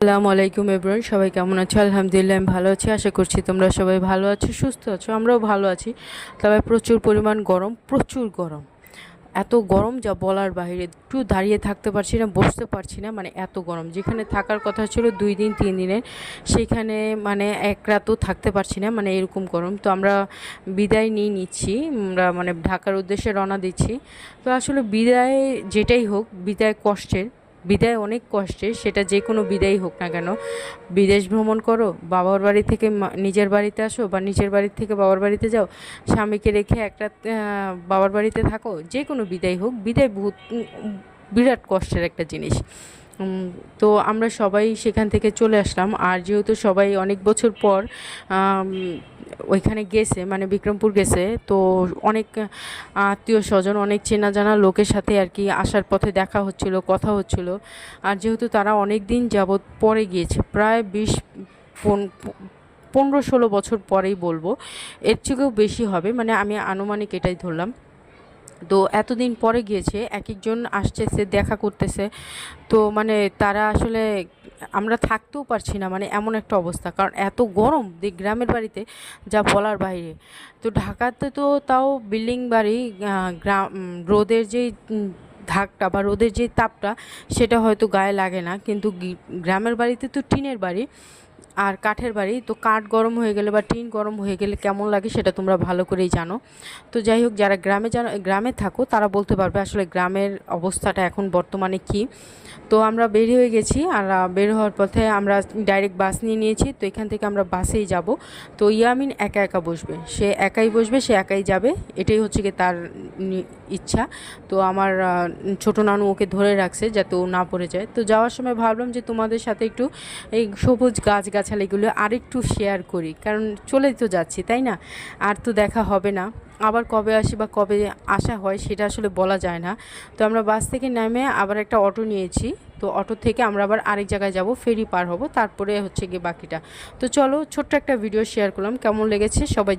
আসসালামু আলাইকুম এব্রন সবাই কেমন আছো? আলহামদুলিল্লাহ, আমি ভালো আছি, আশা করছি তোমরা সবাই ভালো আছো, সুস্থ আছো, আমরাও ভালো আছি। তবে প্রচুর পরিমাণ গরম, প্রচুর গরম। এত গরম যা বলার বাইরে, একটু দাঁড়িয়ে থাকতে পারছি না, বসতে পারছি না মানে এত গরম। যেখানে থাকার কথা ছিল দুই দিন, তিন দিনের সেখানে মানে এক রাতও থাকতে পারছি না মানে এরকম গরম। তো আমরা বিদায় নিয়ে নিচ্ছি, আমরা মানে ঢাকার উদ্দেশ্যে রওনা দিচ্ছি। তো আসলে বিদায় যেটাই হোক, বিদায় কষ্টের বিদায় অনেক কষ্টের সেটা যে কোনো বিদায় হোক না কেন। বিদেশ ভ্রমণ করো, বাবার বাড়ি থেকে নিজের বাড়িতে আসো বা নিজের বাড়ি থেকে বাবার বাড়িতে যাও, স্বামীকে রেখে একটা বাবার বাড়িতে থাকো, যে কোনো বিদায় হোক, বিদায় বহুত বিরাট কষ্টের একটা জিনিস। তো আমরা সবাই সেখান থেকে চলে আসলাম। আর যেহেতু সবাই অনেক বছর পর ওইখানে গেছে মানে বিক্রমপুর গেছে, তো অনেক আত্মীয় স্বজন, অনেক চেনা জানা লোকের সাথে আর কি আসার পথে দেখা হচ্ছিল, কথা হচ্ছিল। আর যেহেতু তারা অনেক দিন যাবৎ পরে গিয়েছে, প্রায় বিশ, পন- পনেরো ষোলো বছর পরেই বলব, এর থেকেও বেশি হবে মানে আমি আনুমানিক এটাই ধরলাম। তো এতদিন পরে গিয়েছে এক একজন আসতেছে দেখা করতেছে, তো মানে তারা আসলে আমরা থাকতেও পারছি না মানে এমন একটা অবস্থা। কারণ এত গরম যে গ্রামের বাড়িতে, যা বলার বাইরে। তো ঢাকাতে তো তাও বিল্ডিং বাড়ি গ্রাম রোদের যে ধাকটা বা রোদের যে তাপটা, সেটা হয়তো গায়ে লাগে না। কিন্তু গ্রামের বাড়িতে তো টিনের বাড়ি। আর কাঠের বাড়ি, তো কাঠ গরম হয়ে গেলে বা টিন গরম হয়ে গেলে কেমন লাগে সেটা তোমরা ভালো করেই জানো। তো যাই হোক, যারা গ্রামে জানো, গ্রামে থাকো, তারা বলতে পারবে আসলে গ্রামের অবস্থাটা এখন বর্তমানে কি। তো আমরা বের হয়ে গেছি আর বের হওয়ার পথে আমরা ডাইরেক্ট বাস নিয়ে নিয়েছি, তো এখান থেকে আমরা বাসেই যাব। তো ইয়ামিন একা একা বসবে, সে একাই বসবে, সে একাই যাবে, এটাই হচ্ছে কি তার ইচ্ছা। তো আমার ছোট নানু ওকে ধরে রাখছে যাতে ও না পড়ে যায়। তো যাওয়ার সময় ভাবলাম যে তোমাদের সাথে একটু এই সবুজ গাছগাছালিগুলো আরেকটু শেয়ার করি, কারণ চলেই তো যাচ্ছি, তাই না? আর তো দেখা হবে না। আবার কবে আসি বা কবে আসা হয় সেটা আসলে বলা যায় না। তো আমরা বাস থেকে নেমে আবার একটা অটো নিয়েছি, তো অটো থেকে আমরা আবার আরেক জায়গায় যাব, ফেরি পার হব, তারপরে হচ্ছে গিয়ে বাকিটা। তো চলো ছোট্ট একটা ভিডিও শেয়ার করলাম, কেমন লেগেছে সবাই